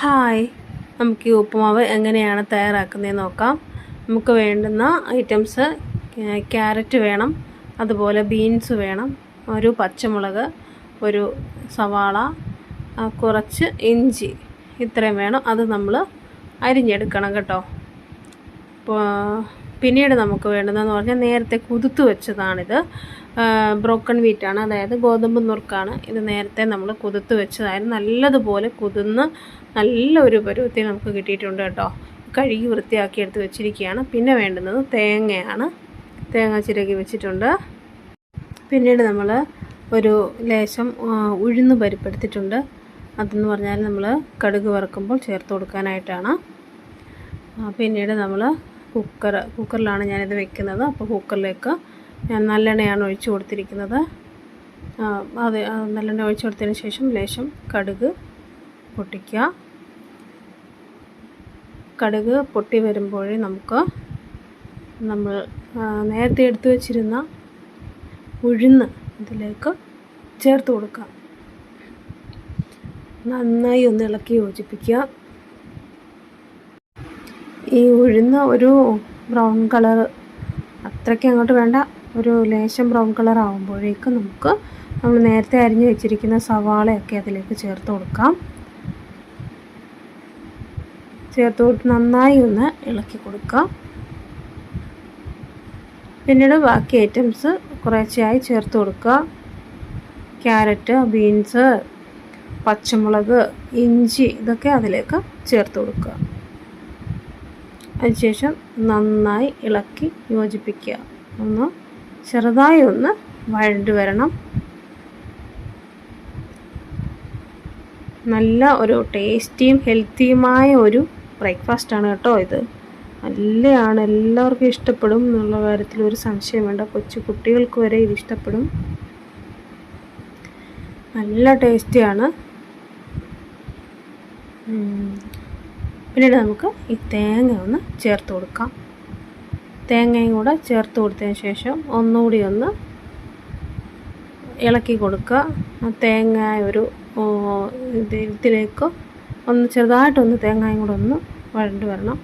Hi. നമുക്ക് ഈ ഉപ്പുമാവ് എങ്ങനെയാണ് തയ്യാറാക്കുന്നത് നോക്കാം. നമുക്ക് വേണ്ടുന്ന ഐറ്റംസ് ക്യാരറ്റ് വേണം. അതുപോലെ ബീൻസ് വേണം. ഒരു പച്ചമുളക് ഒരു സവാള കുറച്ച് ഇഞ്ചി ഇത്രയും വേണം. അത് നമ്മൾ അരിഞ്ഞെടുക്കണം കേട്ടോ. അപ്പോൾ പിന്നീട് നമുക്ക് വേണ്ടതെന്ന് പറഞ്ഞാൽ നേരത്തെ കുതിർത്ത് വെച്ചതാണിത്. ബ്രോക്കൺ വീറ്റാണ് അതായത് ഗോതമ്പ് നുറുക്കാണ്. ഇത് നേരത്തെ നമ്മൾ കുതിർത്ത് വെച്ചതായിരുന്നു. നല്ലതുപോലെ കുതിർന്ന് നല്ലൊരു പരുവത്തിൽ നമുക്ക് കിട്ടിയിട്ടുണ്ട് കേട്ടോ. കഴുകി വൃത്തിയാക്കി എടുത്ത് വെച്ചിരിക്കുകയാണ്. പിന്നെ വേണ്ടുന്നത് തേങ്ങയാണ്. തേങ്ങ ചിരകി വെച്ചിട്ടുണ്ട്. പിന്നീട് നമ്മൾ ഒരു ലേശം ഉഴുന്ന് പരിപ്പെടുത്തിട്ടുണ്ട് അതെന്ന് പറഞ്ഞാൽ നമ്മൾ കടുക് വറുക്കുമ്പോൾ ചേർത്ത് കൊടുക്കാനായിട്ടാണ്. പിന്നീട് നമ്മൾ കുക്കർ കുക്കറിലാണ് ഞാനിത് വെക്കുന്നത്. അപ്പോൾ കുക്കറിലേക്ക് ഞാൻ നല്ലെണ്ണയാണ് ഒഴിച്ചു കൊടുത്തിരിക്കുന്നത്. അത് നല്ലെണ്ണ ഒഴിച്ചു കൊടുത്തതിന് ശേഷം ലേശം കടുക് പൊട്ടിക്കുക. കടുക് പൊട്ടി വരുമ്പോഴേ നമുക്ക് നമ്മൾ നേരത്തെ എടുത്തു വച്ചിരുന്ന ഉഴുന്ന് ഇതിലേക്ക് ചേർത്ത് കൊടുക്കാം. നന്നായി ഒന്ന് ഇളക്കി യോജിപ്പിക്കുക. ഈ ഉഴുന്ന് ഒരു ബ്രൗൺ കളർ അത്രയ്ക്ക് അങ്ങോട്ട് വേണ്ട. ഒരു ലേശം ബ്രൗൺ കളർ ആകുമ്പോഴേക്കും നമുക്ക് നമ്മൾ നേരത്തെ അരിഞ്ഞു വെച്ചിരിക്കുന്ന സവാളയൊക്കെ അതിലേക്ക് ചേർത്ത് കൊടുക്കാം. ചേർത്ത് കൊടുത്ത് നന്നായി ഒന്ന് ഇളക്കി കൊടുക്കാം. പിന്നീട് ബാക്കി ഐറ്റംസ് കുറേശ്ശെയായി ചേർത്ത് കൊടുക്കുക. ക്യാരറ്റ് ബീൻസ് പച്ചമുളക് ഇഞ്ചി ഇതൊക്കെ അതിലേക്ക് ചേർത്ത് കൊടുക്കുക. അതിനുശേഷം നന്നായി ഇളക്കി യോജിപ്പിക്കുക. ഒന്ന് ചെറുതായി ഒന്ന് വഴണ്ട് വരണം. നല്ല ഒരു ടേസ്റ്റിയും ഹെൽത്തിയുമായ ഒരു ബ്രേക്ക്ഫാസ്റ്റാണ് കേട്ടോ ഇത്. നല്ലതാണ്. എല്ലാവർക്കും ഇഷ്ടപ്പെടും എന്നുള്ള കാര്യത്തിൽ ഒരു സംശയം വേണ്ട. കൊച്ചു കുട്ടികൾക്ക് വരെ ഇത് ഇഷ്ടപ്പെടും. നല്ല ടേസ്റ്റിയാണ്. പിന്നീട് നമുക്ക് ഈ തേങ്ങ ഒന്ന് ചേർത്ത് കൊടുക്കാം. തേങ്ങയും കൂടെ ചേർത്ത് കൊടുത്തതിന് ശേഷം ഒന്നുകൂടി ഒന്ന് ഇളക്കി കൊടുക്കുക. തേങ്ങ ഒരു ഇതിലേക്ക് ഒന്ന് ചെറുതായിട്ടൊന്ന് തേങ്ങയും കൂടെ ഒന്ന് വഴണ്ട് വരണം.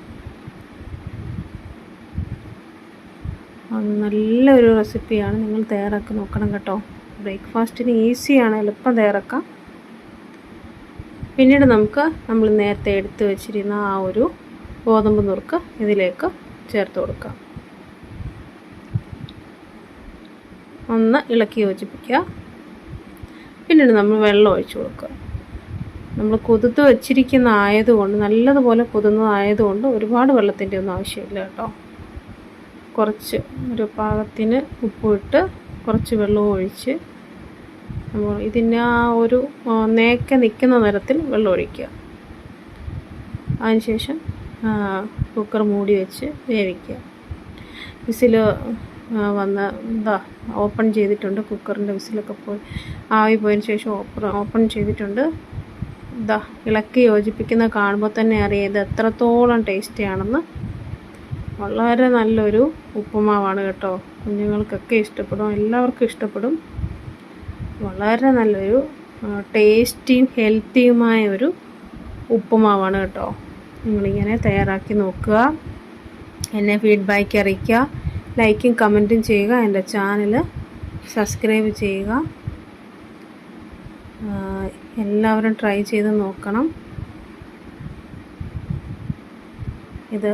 നല്ലൊരു റെസിപ്പിയാണ്. നിങ്ങൾ തയ്യാറാക്കി നോക്കണം കേട്ടോ. ബ്രേക്ക്ഫാസ്റ്റിന് ഈസിയാണ് എളുപ്പം തയ്യാറാക്കാം. പിന്നീട് നമുക്ക് നമ്മൾ നേരത്തെ എടുത്തു വെച്ചിരുന്ന ആ ഒരു ഗോതമ്പ് നുറുക്ക് ഇതിലേക്ക് ചേർത്ത് കൊടുക്കാം. ഒന്ന് ഇളക്കി യോജിപ്പിക്കുക. പിന്നീട് നമ്മൾ വെള്ളം ഒഴിച്ചു കൊടുക്കുക. നമ്മൾ കൊതുത്ത് വെച്ചിരിക്കുന്ന ആയതുകൊണ്ട് നല്ലതുപോലെ കൊതുന്നതായതുകൊണ്ട് ഒരുപാട് വെള്ളത്തിന്റെ ഒന്നും ആവശ്യമില്ല കേട്ടോ. കുറച്ച് ഒരു പാകത്തിന് ഉപ്പ് ഇട്ട് കുറച്ച് വെള്ളവും ഒഴിച്ച് ഇതിന് ആ ഒരു നേക്ക നിൽക്കുന്ന നിരത്തിൽ വെള്ളം ഒഴിക്കുക. അതിനുശേഷം കുക്കർ മൂടി വെച്ച് വേവിക്കുക. വിസിൽ വന്ന് എന്താ ഓപ്പൺ ചെയ്തിട്ടുണ്ട് കുക്കറിന്റെ വിസിലൊക്കെ പോയി. ആവി പോയതിന് ശേഷം ഓപ്പൺ ഓപ്പൺ ചെയ്തിട്ടുണ്ട്. ഇതാ ഇളക്കി യോജിപ്പിക്കുന്ന കാണുമ്പോൾ തന്നെ അറിയാം ഇത് എത്രത്തോളം ടേസ്റ്റിയാണെന്ന്. വളരെ നല്ലൊരു ഉപ്പുമാവാണ് കേട്ടോ. കുഞ്ഞുങ്ങൾക്കൊക്കെ ഇഷ്ടപ്പെടും എല്ലാവർക്കും ഇഷ്ടപ്പെടും. വളരെ നല്ലൊരു ടേസ്റ്റിയും ഹെൽത്തിയുമായ ഒരു ഉപ്പുമാവാണ് കേട്ടോ. നിങ്ങളിങ്ങനെ തയ്യാറാക്കി നോക്കുക. എന്നെ ഫീഡ്ബാക്ക് അറിയിക്കുക. ലൈക്കും കമന്റും ചെയ്യുക. എന്റെ ചാനൽ സബ്സ്ക്രൈബ് ചെയ്യുക. എല്ലാവരും ട്രൈ ചെയ്ത് നോക്കണം. ഇത്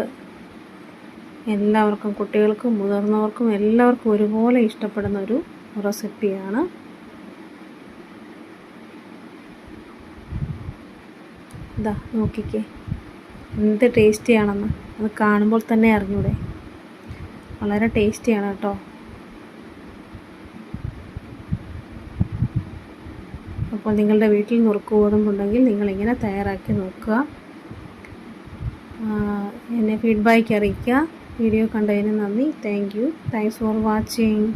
എല്ലാവർക്കും കുട്ടികൾക്കും മുതിർന്നവർക്കും എല്ലാവർക്കും ഒരുപോലെ ഇഷ്ടപ്പെടുന്ന ഒരു റെസിപ്പിയാണ് ഇതാ നോക്കിക്കേ. എന്ത് ടേസ്റ്റിയാണെന്ന്. അത് കാണുമ്പോൾ തന്നെ അറിഞ്ഞൂടെ. വളരെ ടേസ്റ്റിയാണ് കേട്ടോ. അപ്പോൾ നിങ്ങളുടെ വീട്ടിൽ നുറുക്ക് ഗോതമ്പുണ്ടെങ്കിൽ നിങ്ങളിങ്ങനെ തയ്യാറാക്കി നോക്കുക. എന്നെ ഫീഡ്ബാക്ക് അറിയിക്കുക. വീഡിയോ കണ്ടതിന് നന്ദി. Thank you thanks for watching